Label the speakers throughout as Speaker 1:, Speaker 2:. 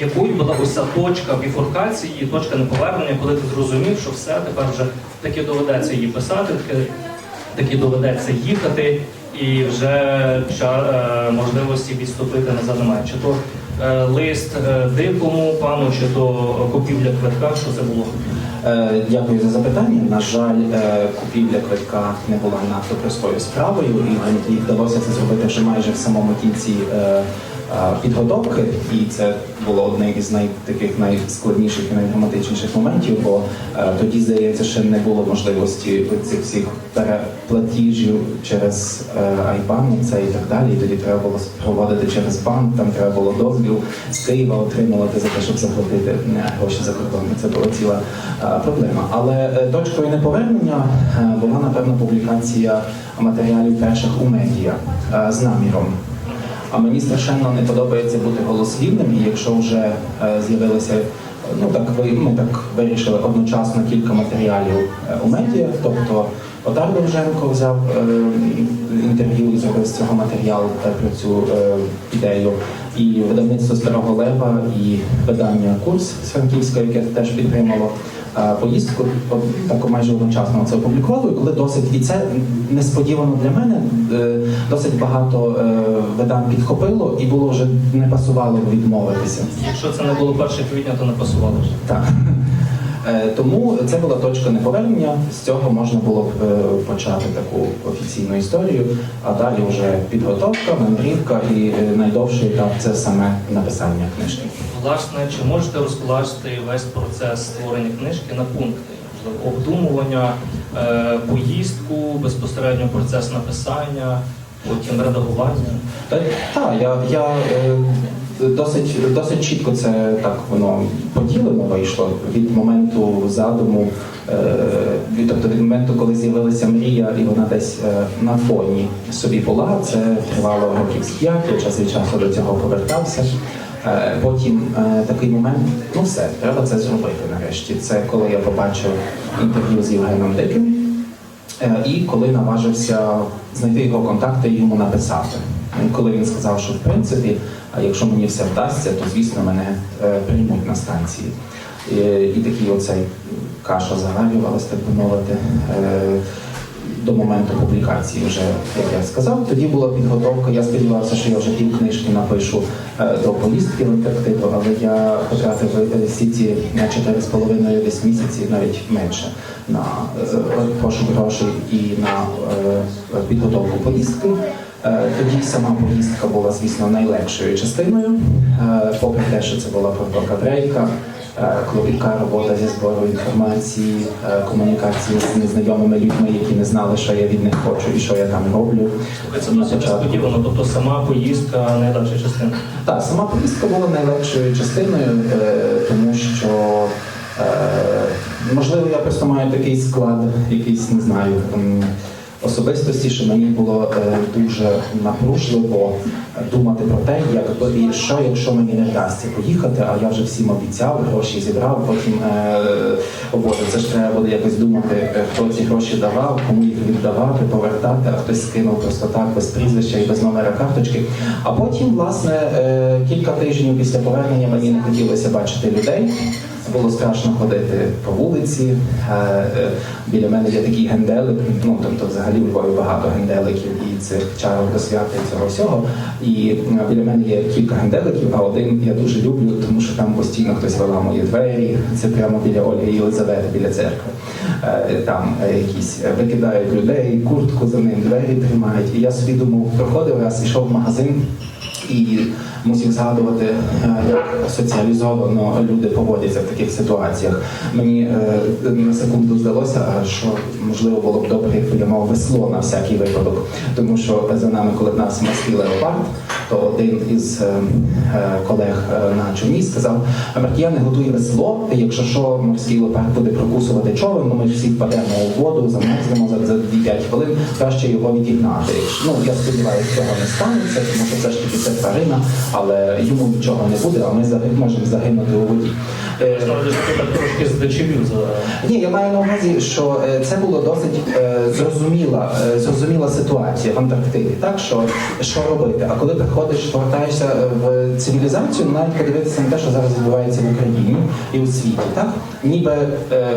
Speaker 1: якою була ця точка біфуркації, точка неповернення, коли ти зрозумів, що все, тепер вже таки доведеться її писати, таки, таки доведеться їхати, і вже е, можливості відступити назад немає. Чи то е, лист е, диплому пану, чи то купівля квитка, що це було?
Speaker 2: Е, Дякую за запитання. На жаль, е, купівля квитка не була надто простою справою, і вдалося це зробити вже майже в самому кінці підготовки. І це було одне із най, таких найскладніших і найдраматичніших моментів, бо е, тоді, здається, ще не було можливості цих всіх переплатіжів через е, IBAN це і так далі. І тоді треба було проводити через банк, там треба було дозвіл з Києва отримувати за те, щоб заплатити е, гроші за кордон. Це була ціла е, проблема. Але е, точкою неповернення е, була напевно публікація матеріалів перших у медіа е, з наміром. А мені страшенно не подобається бути голослівним, і якщо вже е, з'явилися, ну так ви ми так вирішили одночасно кілька матеріалів е, у медіа, тобто Отар Довженко взяв е, інтерв'ю і зробив з цього матеріал е, про цю е, ідею. І видавництво Старого Лева і видання Курс з Франківська, яке теж підтримало поїздку, от так майже одночасно це опублікувало. Коли досить і це несподівано для мене, е, досить багато е, видань підхопило, і було вже не пасувало відмовитися.
Speaker 1: Якщо це не було 1 квітня, то не пасувало вже.
Speaker 2: Так. Е, Тому це була точка неповернення. З цього можна було б е, почати таку офіційну історію, а далі вже підготовка, мандрівка і е, найдовший етап це саме написання книжки.
Speaker 1: Власне, чи можете розкласти весь процес створення книжки на пункти? Обдумування, поїздку, безпосередньо процес написання, потім редагування.
Speaker 2: Та так, я, я досить, досить чітко це так воно поділено вийшло від моменту задуму, е, від, тобто від моменту, коли з'явилася мрія, і вона десь е, на фоні собі була. Це тривало років з п'ять, я час від часу до цього повертався. Е, Потім такий момент, ну все, треба це зробити нарешті. Це коли я побачив інтерв'ю з Євгеном Диким. І коли наважився знайти його контакти і йому написати. І коли він сказав, що в принципі, а якщо мені все вдасться, то звісно мене е, приймуть на станції. І, і такий оцей каша заварювалась, так би мовити. е, До моменту публікації, вже як я сказав, тоді була підготовка. Я сподівався, що я вже пів книжки напишу е, до поїздки в Антарктиду, але я потратив е, всі ці 4,5 десь місяці, навіть менше, на е, пошук грошей і на е, підготовку поїздки. Е, Тоді сама поїздка була, звісно, найлегшою частиною, Е, попри те, що це була проторка Дрейка, е, клопітка робота зі збору інформації, комунікації з незнайомими людьми, які не знали, що я від них хочу і що я там роблю.
Speaker 1: Це досить несподівано, тобто сама поїздка найлегша частина.
Speaker 2: Так, сама поїздка була найлегшою частиною, тому що можливо я просто маю такий склад, якийсь не знаю. Особистості, що мені було е, дуже напружливо думати про те, як би і що, якщо мені не вдасться поїхати, а я вже всім обіцяв, гроші зібрав. Потім е, о це ж треба буде якось думати, е, хто ці гроші давав, кому їх віддавати, повертати, а хтось скинув просто так без прізвища і без номера карточки. А потім, власне, е, кілька тижнів після повернення мені не хотілося бачити людей. Було страшно ходити по вулиці. Е, е, Біля мене є такий генделик. Ну тобто, взагалі у Львові багато генделиків і цих чарок до свята і цього всього. І е, біля мене є кілька генделиків, а один я дуже люблю, тому що там постійно хтось виламує двері. Це прямо біля Ольги Єлизавети, біля церкви. Там якісь викидають людей, куртку за ним, двері тримають. І я собі думав, проходив раз, ішов в магазин. І мусив згадувати, е, як соціалізовано люди поводяться в таких ситуаціях. Мені е, на секунду здалося, що можливо було б добре, якби я мав весло на всякий випадок. Тому що за нами, коли нас морський леопард, то один із е, колег на човні сказав: Маркіяни готує весло. Якщо що, морський леопард буде прокусувати човен, ну ми ж всі впадемо у воду, замерзнемо за, за 2-5 хвилин, краще його відігнати. Ну я сподіваюся, цього не станеться, тому що все ж таки це тварина, але йому нічого не буде, а ми можемо загинути у воді. Е,
Speaker 1: трошки здичавів за
Speaker 2: Ні, я маю на увазі, що е, це було досить е, зрозуміла, зрозуміла ситуація в Антарктиді. Так що, що робити? А коли приходиш, повертаєшся в цивілізацію, навіть подивитися на те, що зараз відбувається в Україні і у світі, так ніби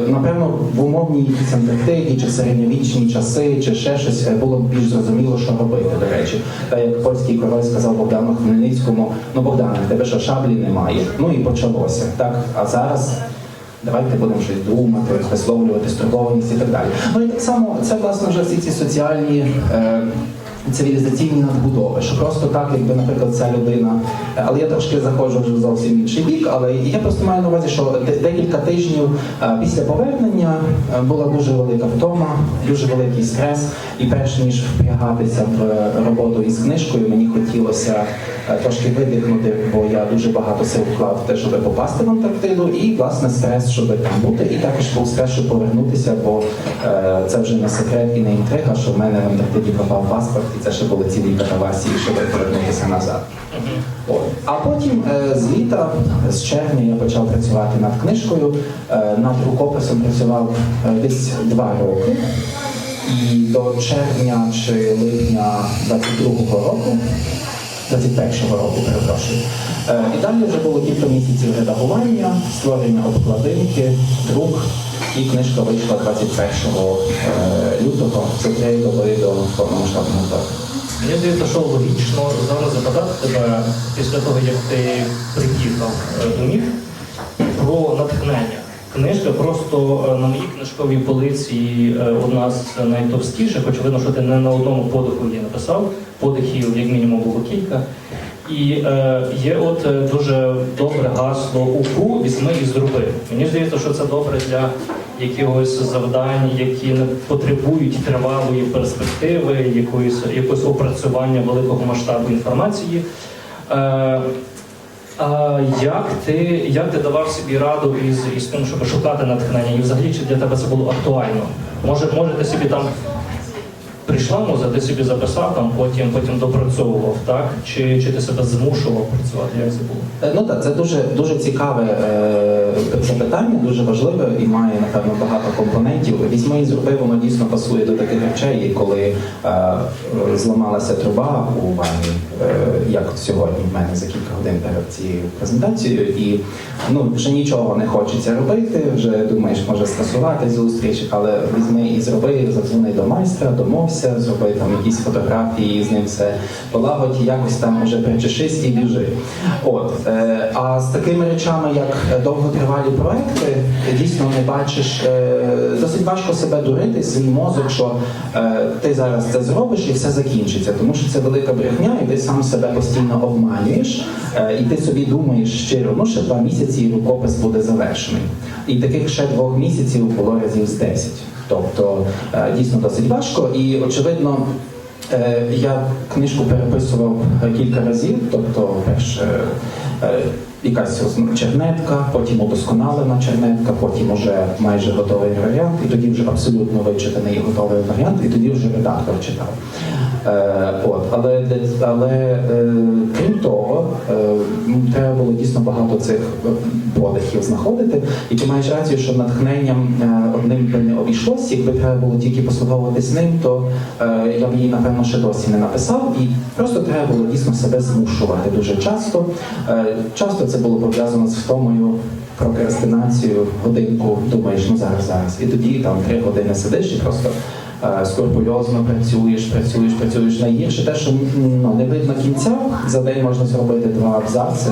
Speaker 2: напевно в умовній якійсь Антарктиді чи середньовічні часи, чи ще щось було б більш зрозуміло, що робити. До речі, та як польський король сказав Богдану Хмельницькому, ну Богдане, в тебе що шаблі немає. Ну і почалося. Так, а зараз. Давайте будемо щось думати, висловлювати стурбованість і так далі. Ну і так само це власне вже всі ці соціальні. Е, Цивілізаційні надбудови, що просто так, якби, наприклад, ця людина, е, але я трошки заходжу вже зовсім інший бік, але я просто маю на увазі, що де- декілька тижнів е, після повернення е, була дуже велика втома, дуже великий стрес, і перш ніж впрягатися в роботу із книжкою, мені хотілося трошки видихнути, бо я дуже багато сил вклав в те, щоб попасти в Антарктиду, і власне стрес, щоб там бути, і також був стрес, щоб повернутися, бо е, це вже не секрет і не інтрига, що в мене в Антарктиді пропав паспорт, і це ще були цілі катавасії, щоб повернутися назад. От. А потім е, з літа, з червня я почав працювати над книжкою. Е, над рукописом працював е, десь два роки. І до червня чи липня 22-го року, 21-го року, перепрошую. І далі вже було кілька місяців редагування, створення обкладинки, друк, і книжка вийшла 21 е, лютого, за три доби до повномасштабного вторгнення.
Speaker 1: Мені здається, що логічно зараз запитати тебе після того, як ти приїхав е, до них, про натхнення. Книжка просто е, на моїй книжковій полиці одна з найтовстіших, хоч видно, що ти не на одному подиху її написав. Подихів, як мінімум, було кілька. І е, є от е, дуже добре гасло УФУ візьми і зроби. Мені здається, що це добре для якихось завдань, які не потребують тривалої перспективи, якоїсь якогось опрацювання великого масштабу інформації. Е, а як ти, як ти давав собі раду із, із тим, щоб шукати натхнення? І взагалі чи для тебе це було актуально? Може, може собі там прийшла муза, ти собі записав, там, потім, потім допрацьовував, так? Чи, чи ти себе змушував працювати? Як це було?
Speaker 2: Е, Ну так, це дуже дуже цікаве е, запитання, дуже важливе і має напевно багато компонентів. Візьми і зроби, воно дійсно пасує до таких речей, коли е, зламалася труба у ванні, е, як сьогодні в мене за кілька годин перед цією презентацією, і ну вже нічого не хочеться робити. Вже думаєш, може скасувати зустріч, але візьми і зроби, задзвони до майстра, домовся, зроби там якісь фотографії, з ним все полагодь, якось там може причешись і біжи. От е, а з такими речами, як довготривалі проекти, дійсно не бачиш е, досить важко себе дурити, свій мозок, що е, ти зараз це зробиш і все закінчиться, тому що це велика брехня, і ти сам себе постійно обманюєш, і ти собі думаєш щиро, ну ще два місяці і рукопис буде завершений. І таких ще двох місяців було разів з 10. Тобто е, дійсно досить важко, і очевидно. Е, Я книжку переписував е, кілька разів, тобто перше якась розно- чернетка, потім удосконалена чернетка, потім уже майже готовий варіант, і тоді вже абсолютно вичитаний готовий варіант, і тоді вже редактор читав. Е, от, але для- але е, крім того, е, треба було дійсно багато цих подихів знаходити. І ти маєш рацію, що натхненням одним би не обійшлось, якби треба було тільки послуговуватись ним, то я б її напевно ще досі не написав. І просто треба було дійсно себе змушувати дуже часто. Часто це було пов'язано з втомою. Прокрастинацією, годинку думаєш, ну зараз, зараз. І тоді там три години сидиш і просто е, скрупульозно працюєш, працюєш, працюєш. Найгірше те, що ну, не видно кінця, за день можна зробити два абзаци.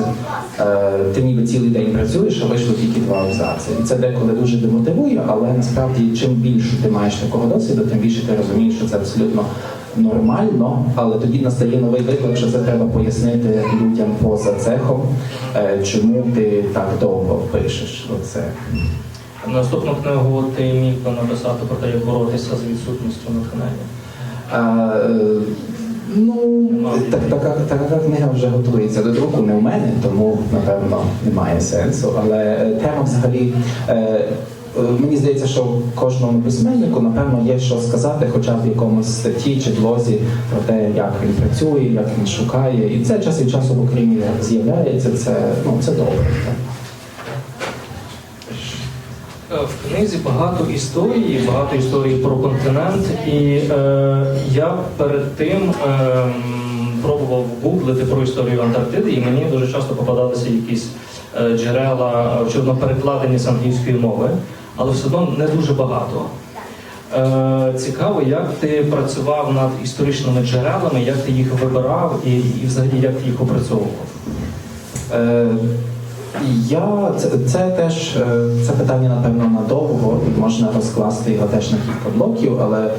Speaker 2: Е, ти ніби цілий день працюєш, а вийшло тільки два абзаци. І це деколи дуже демотивує, але насправді чим більше ти маєш такого досвіду, тим більше ти розумієш, що це абсолютно нормально, але тоді настає новий виклик, що це треба пояснити людям поза цехом, е, чому ти так довго пишеш. Оце.
Speaker 1: Наступну книгу ти міг би написати про те, як боротися з відсутністю натхнення.
Speaker 2: А, е, ну, так, така, така книга вже готується до друку, не в мене, тому напевно немає сенсу. Але е, тема взагалі. Е, Мені здається, що кожному письменнику напевно є що сказати, хоча б в якомусь статті чи блозі про те, як він працює, як він шукає. І це час від часу в Україні з'являється. Це ну це добре. Так.
Speaker 1: Е, В книзі багато історій, багато історій про континент, і е, я перед тим е, пробував гуглити про історію Антарктиди, і мені дуже часто попадалися якісь е, джерела, очевидно, перекладені з англійської мови, але все одно не дуже багато. Е, цікаво, як ти працював над історичними джерелами, як ти їх вибирав і, і взагалі як ти їх опрацьовував.
Speaker 2: Е, Я це, це теж е, це питання, напевно, надовго, і можна розкласти його теж на кілька блоків, але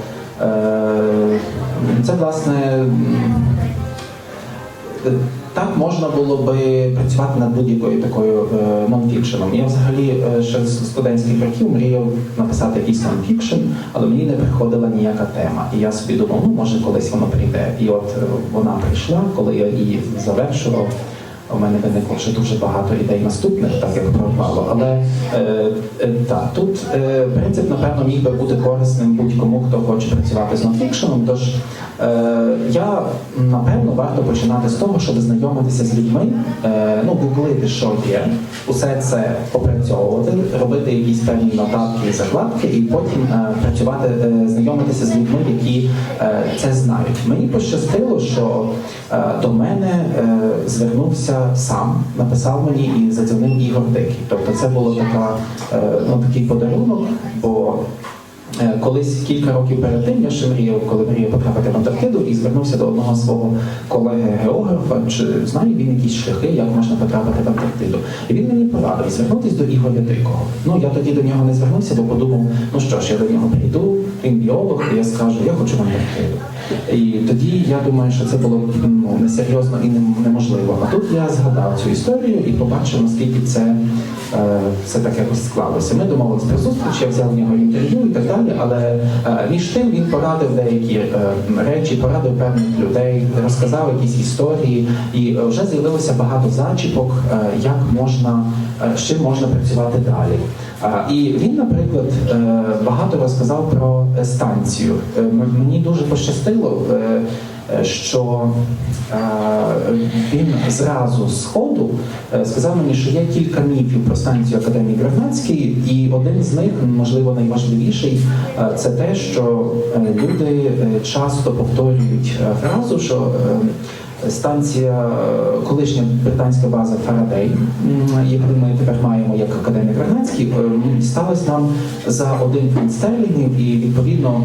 Speaker 2: е, це власне так можна було би працювати над будь-якою такою е, нонфікшеном. Я взагалі е, ще з студентських років мріяв написати якийсь нонфікшн, але мені не приходила ніяка тема. І я собі думав, ну може колись воно прийде. І от вона прийшла, коли я її завершував. У мене виникло ще дуже багато ідей наступних, так як пропало. Але е, е, так, тут е, принцип, напевно, міг би бути корисним будь-кому, хто хоче працювати з нонфікшеном. Тож е, я напевно варто починати з того, щоб знайомитися з людьми, е, ну гуглити, що є, усе це опрацьовувати, робити якісь певні нотатки і закладки, і потім е, працювати, е, знайомитися з людьми, які е, це знають. Мені пощастило, що е, до мене е, звернувся сам, написав мені і задзвонив Ігор Дикий. Тобто це було така, е, ну, такий подарунок, бо Е, Колись кілька років перед тим я ще мріяв, коли мріяв потрапити в Антарктиду, і звернувся до одного свого колеги-географа, чи знає він якісь шляхи, як можна потрапити в Антарктиду. І він мені порадив звернутися до Ігоря Дикого. Ну я тоді до нього не звернувся, бо подумав, ну що ж, я до нього прийду, він біолог, і я скажу, я хочу в Антарктиду. І тоді я думаю, що це було ну, несерйозно і неможливо. А тут я згадав цю історію і побачив, наскільки це е, все таке склалося. Ми домовились про зустріч, я взяв в нього інтерв'ю і так далі. Але е, між тим він порадив деякі е, речі, порадив певних людей, розказав якісь історії, і е, вже з'явилося багато зачіпок, е, як можна з чим можна працювати далі. І він, наприклад, е, багато розказав про е, станцію. Е, Мені дуже пощастило, е, е, що е, він зразу з ходу е, сказав мені, що є кілька міфів про станцію Академії Гравнацький, і один з них, можливо, найважливіший, е, це те, що е, люди е, часто повторюють е, фразу, що е, Станція, е, колишня британська база Фарадей, яку ми тепер маємо як академік Гранацький, е, сталася нам за один фунт стерлінгів, і відповідно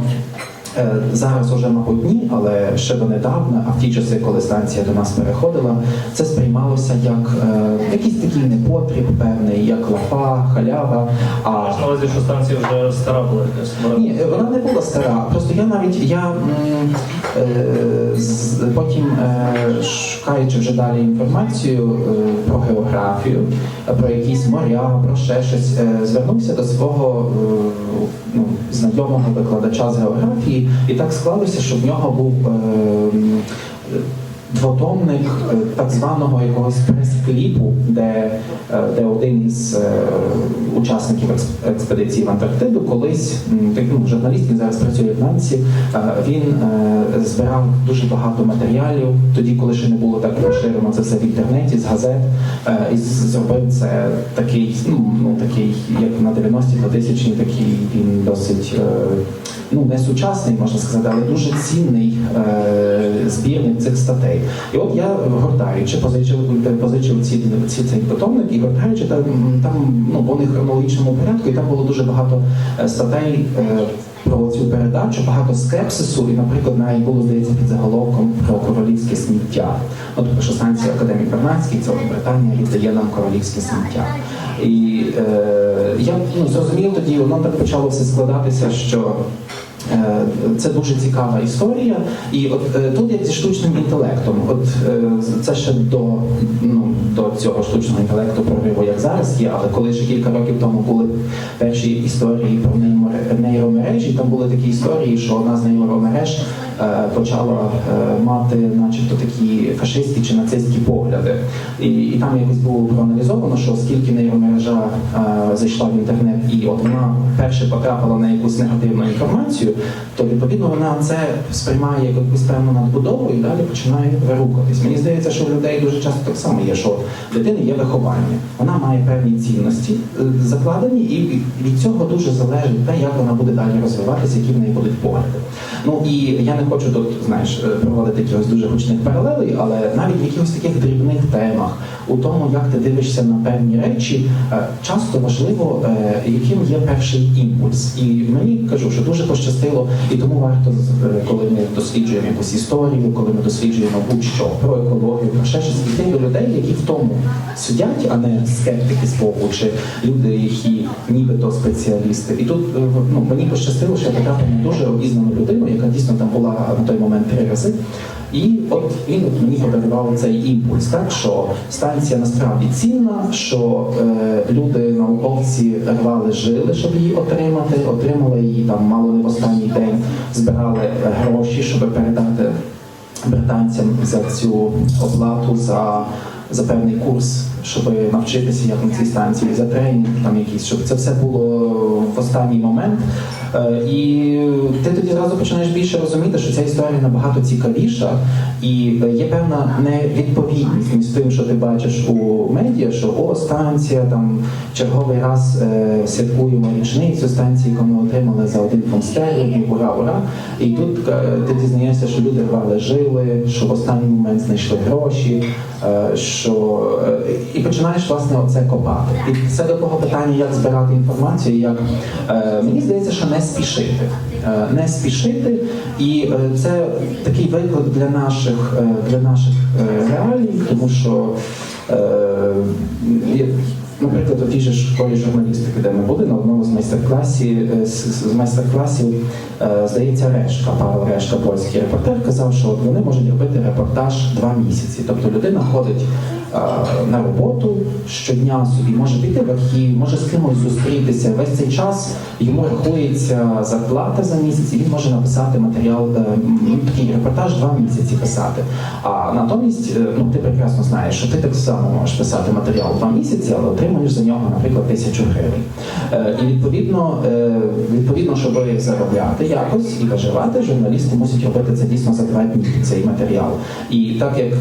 Speaker 2: е, зараз уже, мабуть, ні, але ще донедавна, а в ті часи, коли станція до нас переходила, це сприймалося як е, якийсь такий непотріб певний, як лафа, халява. А
Speaker 1: Маєш на увазі, що станція вже стара була якась.
Speaker 2: ні, вона не була стара. Просто я навіть я потім е, шукаючи вже далі інформацію е, про географію, е, про якісь моря, про ще щось, е, звернувся до свого е, ну, знайомого викладача з географії, і так склалося, що в нього був. Двотомник так званого якогось прес-кліпу, де, е, де один із е, учасників експедиції в Антарктиду колись так, ну, журналіст, він зараз працює в Нансі, е, він збирав дуже багато матеріалів, тоді, коли ще не було так розширено це все в інтернеті, з газет, і зробив це такий, ну, ну такий, як на 90-ті, 2000 такий він досить. Ну, не сучасний, можна сказати, але дуже цінний збірник цих статей. І от я гортаючи, позичив, позичив ці, ці, цей питомник і гортаючи, там, там ну, вони в хронологічному порядку, і там було дуже багато е, статей е, про цю передачу, багато скепсису, і, наприклад, навіть було, здається, під заголовком про королівське сміття. От що станція Академік Вернадський, це Британія віддає нам королівське сміття. І е, я ну, зрозумів тоді, воно так почало все складатися, що Це дуже цікава історія, і от е, тут як зі штучним інтелектом, от е, це ще до, ну, до цього штучного інтелекту прориву, як зараз є, але коли ще кілька років тому були перші історії про нейромережі, там були такі історії, що одна з нейромереж е, почала е, мати, начебто, такі фашистські чи нацистські погляди. І, і там якось було проаналізовано, що оскільки нейромережа е, зайшла в інтернет і от вона перше потрапила на якусь негативну інформацію, то відповідно вона це сприймає як якусь певну надбудову і далі починає вирухатись. Мені здається, що в людей дуже часто так само є, що в дитини є виховання, вона має певні цінності е, закладені, і від цього дуже залежить те, як вона буде далі розвиватися, які в неї будуть погляди. Ну і я не хочу тут, знаєш, е, проводити якихось дуже гучних паралелей, але навіть в якихось таких дрібних темах, у тому, як ти дивишся на певні речі, е, часто важливо, яким є перший імпульс. І мені кажу, що дуже пощастило, і тому варто, е, коли ми досліджуємо якусь історію, коли ми досліджуємо будь-що про екологію, про ще щось, іти до людей, які в тому сидять, а не скептики з боку, чи люди, які нібито спеціалісти. І тут е, ну, мені пощастило, що я потрапив на дуже обізнану людину, яка дійсно там була на той момент три рази. І от він от мені подарував цей імпульс, так що станція насправді цінна, що е, люди, науковці рвали жили, щоб її отримати, отримали її там мало не в останній день, збирали гроші, щоб передати британцям за цю оплату за, за певний курс, щоб навчитися як на цій станції, за тренінг там якийсь, щоб це все було в останній момент. Е, І ти тоді зразу починаєш більше розуміти, що ця історія набагато цікавіша, і е, є певна невідповідність між тим, що ти бачиш у медіа, що о, станція там черговий раз е, святкуємо річницю станції, яку ми отримали за один фонстер, і ура, ура. І тут е, ти дізнаєшся, що люди рвали жили, що в останній момент знайшли гроші, е, що і починаєш власне оце копати. І це до того питання, як збирати інформацію, як е, мені здається, що не спішити. Е, Не спішити, і е, це такий виклик для наших е, для наших реалій, тому що Наприклад, у тій же школі журналістики, де ми були на одному з майстер-класів, з, майстер-класів, здається, Решка, Павло Решка, польський репортер, казав, що вони можуть робити репортаж два місяці. Тобто людина ходить на роботу щодня собі, може піти в архів, може з кимось зустрітися. Весь цей час йому рахується зарплата за місяць, і він може написати матеріал, е, такий репортаж два місяці писати. А натомість, е, ну ти прекрасно знаєш, що ти так само можеш писати матеріал два місяці, але отримуєш за нього, наприклад, тисячу гривень. Е, І відповідно, е, відповідно, щоб заробляти якось і виживати, журналісти мусять робити це дійсно за два дні цей матеріал. І так як е,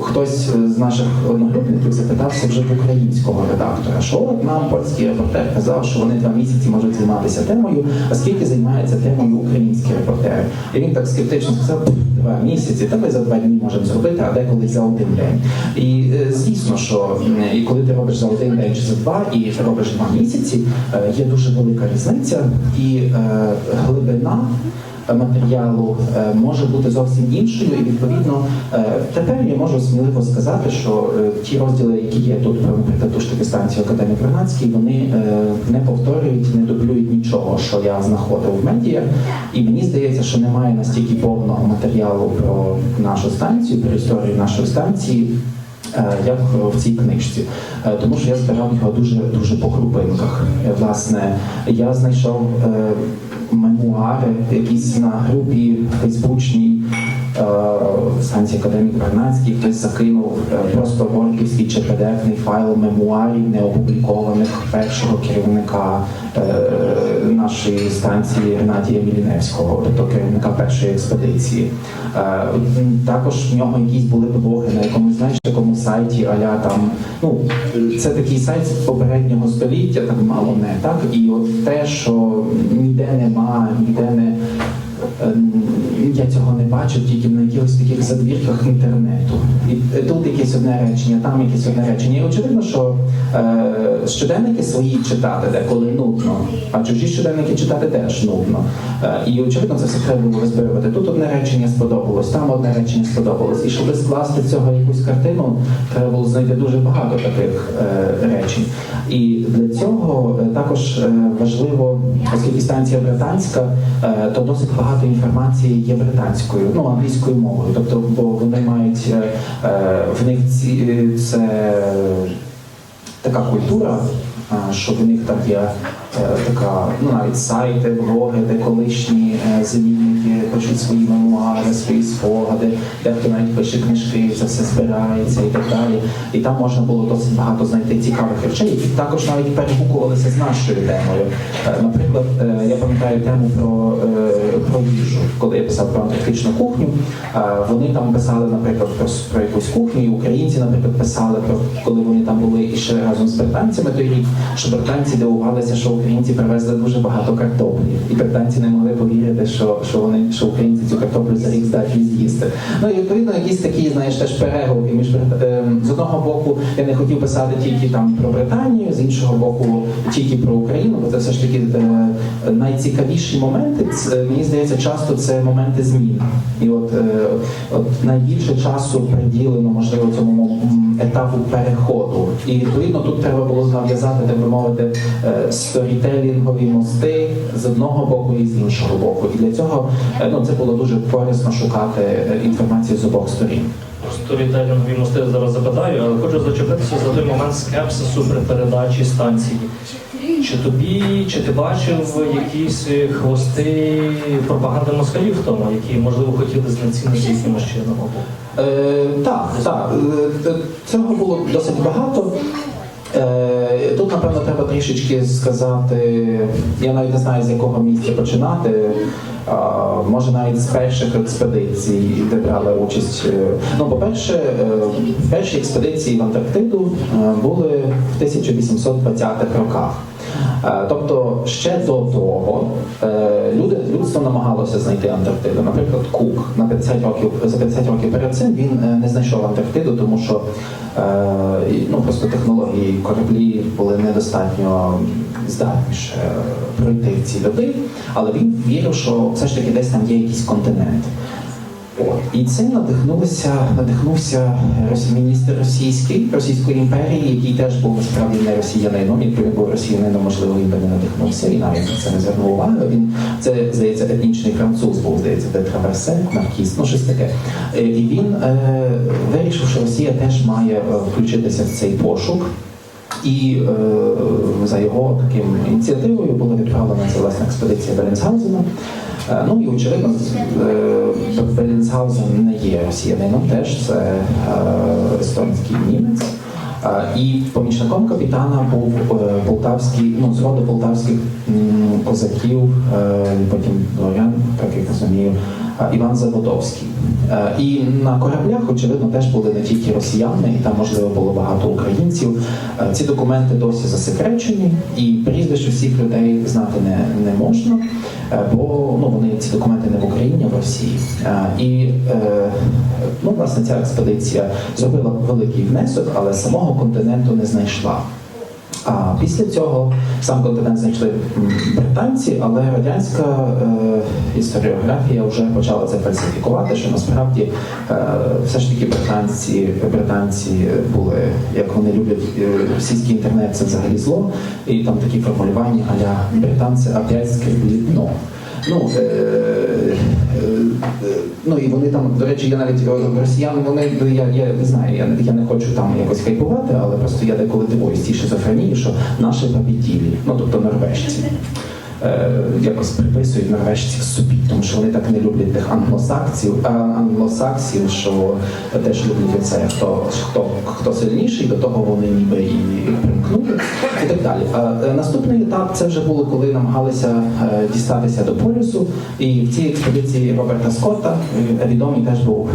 Speaker 2: хтось з наших одногрупників запитався вже в українського редактора, що от нам польський репортер казав, що вони два місяці можуть займатися темою, а скільки займається темою українські репортери. І він так скептично сказав, «Пф, два місяці, та ми за два дні можемо зробити, а деколи за один день. І е, звісно, що і коли ти робиш за один день чи за два, і ти робиш два місяці, е, є дуже велика різниця і е, глибина. Матеріалу е, може бути зовсім іншою, і відповідно е, тепер я можу сміливо сказати, що е, ті розділи, які є тут, наприклад, ту ж таки станцію Академії Вернадський, вони е, не повторюють, не дублюють нічого, що я знаходив в медіа. І мені здається, що немає настільки повного матеріалу про нашу станцію, про історію нашої станції. е, Як в цій книжці, Е, тому що я збирав його дуже дуже по групинках. Е, Власне, я знайшов е, мемуари якісь на групі фейсбучній станції академік Вернадський. Хтось закинув е, просто орківський чи PDF-ний файл мемуарів неопублікованих першого керівника е, нашої станції Геннадія Міліневського, тобто керівника першої експедиції. Е, Також в нього якісь були блоги на якомусь знаєш такому сайті, аля там ну це такий сайт з попереднього століття, так мало не так. І от те, що ніде нема, ніде не. Я цього не бачу тільки на якихось таких задвірках інтернету. І е, тут якесь одне речення, там якесь одне речення. І очевидно, що е, щоденники свої читати деколи нудно, а чужі щоденники читати теж нудно. Е, і очевидно, це все треба було розбирати. Тут одне речення сподобалось, там одне речення сподобалось. І щоб скласти цього якусь картину, треба було знайти дуже багато таких е, речень. І для цього е, також е, важливо, оскільки станція британська, то досить багато інформації є британською, ну англійською мовою. Тобто, бо вони мають е, е, в них ці це така культура а, що в них там є е, така, ну навіть сайти, блоги, де колишні е, замінники пишуть свої мемуари, свої спогади, дехто навіть пише книжки, це все збирається і так далі. І там можна було досить багато знайти цікавих речей, які також навіть перегукувалися з нашою темою. Е, Наприклад, я пам'ятаю тему про, про їжу, коли я писав про антарктичну кухню. Вони там писали, наприклад, про, про якусь кухню, і українці, наприклад, писали про коли вони там були і ще разом з британцями той рік, що британці дивувалися, що українці привезли дуже багато картоплі, і британці не могли повірити, що, що вони що українці цю картоплю за рік здатні з'їсти. Ну і відповідно якісь такі, знаєш, теж переговори між ем, з одного боку, я не хотів писати тільки там про Британію, з іншого боку, тільки про Україну, бо це все ж таки е, найцікавіші моменти. Мені здається, часто це моменти змін. І от, е, от найбільше часу приділено, можливо, цьому етапу переходу. І відповідно тут треба було нав'язати, так би мовити, е, сторітелінгові мости з одного боку і з іншого боку. І для цього е, ну, це було дуже корисно шукати е, інформацію з обох сторін.
Speaker 1: Сторітелінгові мости зараз запитаю, але хочу зачепитися за той момент скепсису при передачі станції. Чи тобі, чи ти бачив якісь хвости пропаганди москалів в тому, які можливо хотіли знецінити якимось чином?
Speaker 2: Е, так, так. Е, е, Цього було досить багато. Е, Тут, напевно, треба трішечки сказати, я навіть не знаю, з якого місця починати. А, Може навіть з перших експедицій, де брали участь. Е, Ну, по-перше, е, перші експедиції в Антарктиду е, були в 1820-х роках. Е, Тобто ще до того е, люди, людство намагалося знайти Антарктиду. Наприклад, Кук на 50 років за 50 років перед цим він е, не знайшов Антарктиду, тому що ну, просто технології кораблі були недостатньо здатні ще пройти ці льоди, але він вірив, що все ж таки десь там є якийсь континент. І цим надихнулися, надихнувся міністр російський Російської імперії, який теж був насправді не росіянином. Якби він був росіянином, можливо, він би не надихнувся і навіть на це не звернув увагу. Він це здається етнічний француз був, здається, де Траверсе, Маркіс, ну щось таке. Е, І він е, вирішив, що Росія теж має е, включитися в цей пошук. І е, за його таким ініціативою була відправлена ця власна експедиція Белінсгаузена. Е, ну і очевидно, з- е, Белінсгаузен не є росіянином, теж це е, естонський німець. І помічником капітана був полтавський, ну з роду полтавських козаків, потім дворян, так як розумію, Іван Заводовський. Е, І на кораблях, очевидно, теж були не тільки росіяни, і там, можливо, було багато українців. Е, Ці документи досі засекречені, і прізвищ усіх людей знати не, не можна, е, бо ну, вони ці документи не в Україні, а в Росії. І ну, власне ця експедиція зробила великий внесок, але самого континенту не знайшла. А після цього сам континент знайшли британці, але радянська е, історіографія вже почала це фальсифікувати, що насправді е, все ж таки британці, британці були, як вони люблять, е, російський інтернет це взагалі зло, і там такі формулювання аля британці опять скребли дно. Ну, е, е, е, ну і вони там, до речі, я навіть е, росіяни, вони я, я не знаю, я, я не хочу там якось хайпувати, але просто я деколи дивуюсь цій шизофренії, що наші побіділі, ну тобто норвежці. Е, Якось приписують норвежців собі, тому що вони так не люблять тих англосаксів, англосаксів, що теж люблять оце, хто, хто, хто сильніший, до того вони ніби і примкнули, і так далі. Е, наступний етап це вже було, коли намагалися е, дістатися до полюсу. І в цій експедиції Роберта Скотта відомий теж був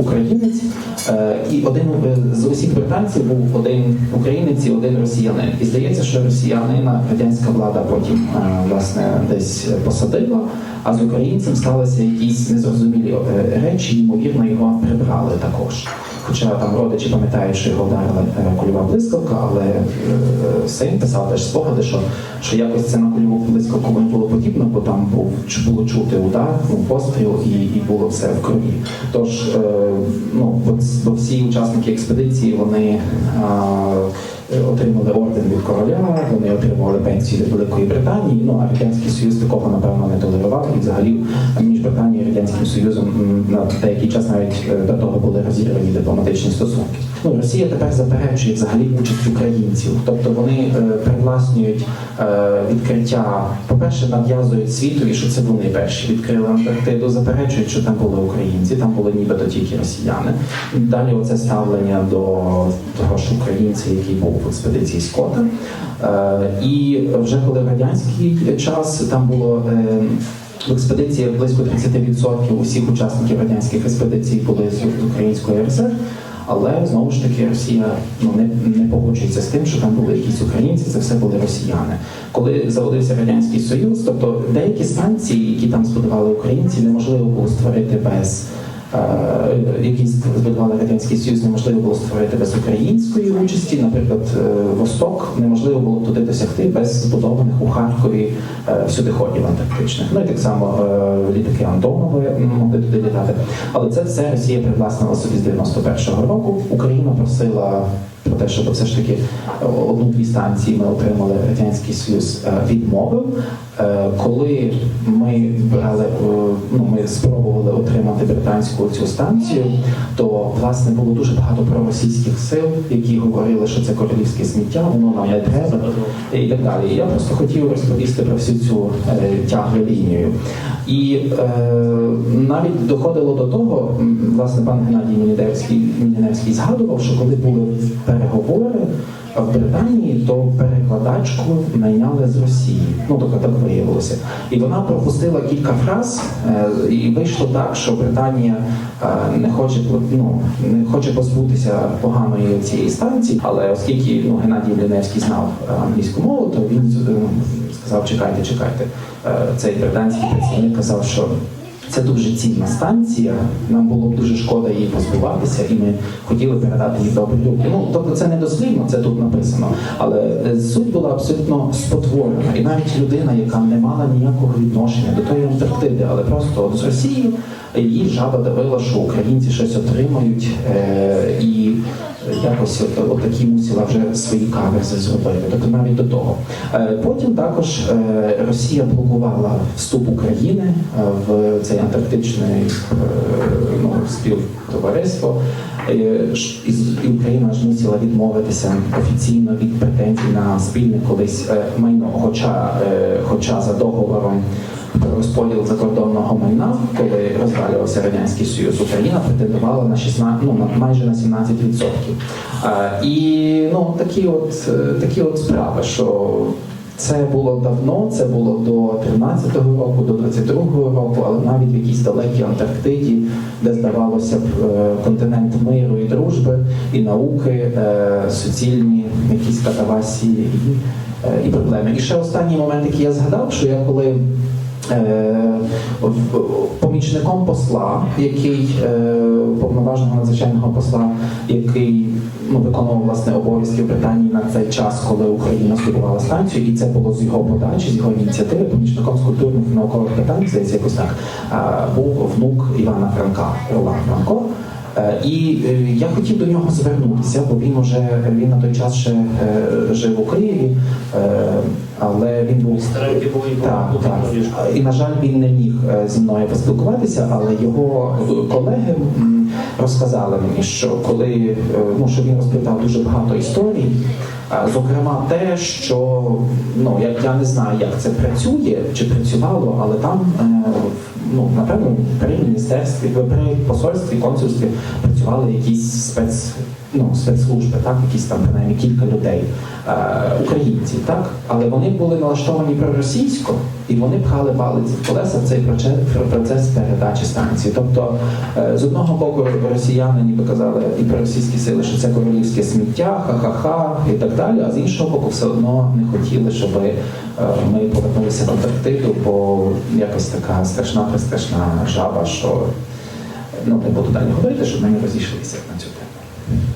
Speaker 2: українець. І один з усіх британців був один українець і один росіянин. І здається, що росіянина радянська влада потім е, власне десь посадила. А з українцем сталися якісь незрозумілі е, речі, ймовірно, його прибрали також. Хоча там родичі пам'ятають, що його вдарила е, кульова блискавка, але е, син писав теж спогади, що, що якось це на кульову блискавку не було подібно, бо там був було чути удар, ну, постріл і, і було все в крові. Тож ну, бо, всі учасники експедиції вони а, отримали орден від короля, вони отримували пенсію від Великої Британії. Ну а радянський союз такого напевно не толерував. І взагалі між Британією і радянським союзом на деякий час навіть е, до того були розірвані дипломатичні стосунки. Ну Росія тепер заперечує взагалі участь українців, тобто вони е, привласнюють е, відкриття. По-перше, нав'язують світові, що це вони перші відкрили Антарктиду, заперечують, що там були українці, там були нібито тільки росіяни. Далі оце ставлення до того ж українця, який був експедиції Скотта. Е, і вже коли радянський час там було. е, в експедиції близько 30% усіх учасників радянських експедицій були з української РСР, але знову ж таки Росія ну не, не погоджується з тим, що там були якісь українці, це все були росіяни. Коли заводився радянський союз, тобто деякі станції, які там збудували українці, неможливо було створити без. Е, Які збудували радянський союз, неможливо було створити без української участі. Наприклад, е, Восток неможливо було туди досягти без збудованих у Харкові всюди всюдиходів антарктичних. Ну і так само е, літаки Антонови могли туди літати. Але це все Росія привласнила собі з 91-го року. Україна просила про те, щоб все ж таки одну-дві станції ми отримали радянський союз е, відмовив. Е, Коли ми брали, е, ну ми спробували отримати британську цю станцію, то власне було дуже багато проросійських сил, які говорили, що це королівське сміття, воно нам не треба і так далі. Я просто хотів розповісти про всю цю е, тяглу лінію. І е, навіть доходило до того, власне, пан Геннадій Мініневський згадував, що коли були переговори в Британії, то перекладачку найняли з Росії. Ну тобто так виявилося. І вона пропустила кілька фраз, е, і вийшло так, що Британія е, не хоче ну, не хоче позбутися поганої цієї станції, але оскільки ну, Геннадій Ліневський знав е, англійську мову, то він сказав: чекайте, чекайте. Цей британський працівник казав, що це дуже цінна станція. Нам було б дуже шкода її позбуватися, і ми хотіли передати в добрі руки. Ну тобто, це не дослівно, це тут написано. Але е, суть була абсолютно спотворена. І навіть людина, яка не мала ніякого відношення до тої Антарктиди, але просто от з Росії, її жаба давила, що українці щось отримають е, і. Якось от, от такі мусила вже свої каверзи зробити. Тобто навіть до того. Е, Потім також е, Росія блокувала вступ України в цей антарктичний ну, співтовариство. І Україна ж мусила відмовитися офіційно від претензій на спільне колись майно. Хоча, хоча за договором розподіл закордонного майна, коли розвалювався радянський союз, Україна претендувала на 16, ну на майже на 17%. Е, І ну такі от е, такі от справи, що це було давно, це було до 13-го року, до 22-го року, але навіть в якійсь далекій Антарктиді, де здавалося б е, континент миру і дружби, і науки, суцільні якісь катавасії і, проблеми. І ще останній момент, який я згадав, що я коли помічником посла, який е, повноваженого надзвичайного посла, який ну, виконував власне обов'язки в Британії на цей час, коли Україна здобувала станцію, і це було з його подачі, з його ініціативи, помічником з культурних наукових питань, здається, якось так, е, був внук Івана Франка, Роман Франко. Е, І е, я хотів до нього звернутися, бо він уже він на той час ще е, жив у Києві, е, але він був
Speaker 1: був і
Speaker 2: на жаль, він не міг е, зі мною поспілкуватися, але його е, колеги розказали мені, що коли е, ну що він розповідав дуже багато історій. Зокрема, те, що ну я, я не знаю, як це працює чи працювало, але там е, ну напевно при міністерстві, при посольстві, консульстві працювали якісь спец ну, спецслужби, так, якісь там принаймні кілька людей, е, українців, так, але вони були налаштовані проросійсько, і вони пхали палець в колеса в цей процес, передачі станції. Тобто, е, з одного боку, росіяни ніби казали і проросійські сили, що це королівське сміття, ха-ха-ха і так далі. А з іншого боку, все одно не хотіли, щоб е, ми повернулися в Антарктиду, бо якось така страшна, пристрашна жаба, що ну не буду далі говорити, щоб ми не розійшлися на цю тему.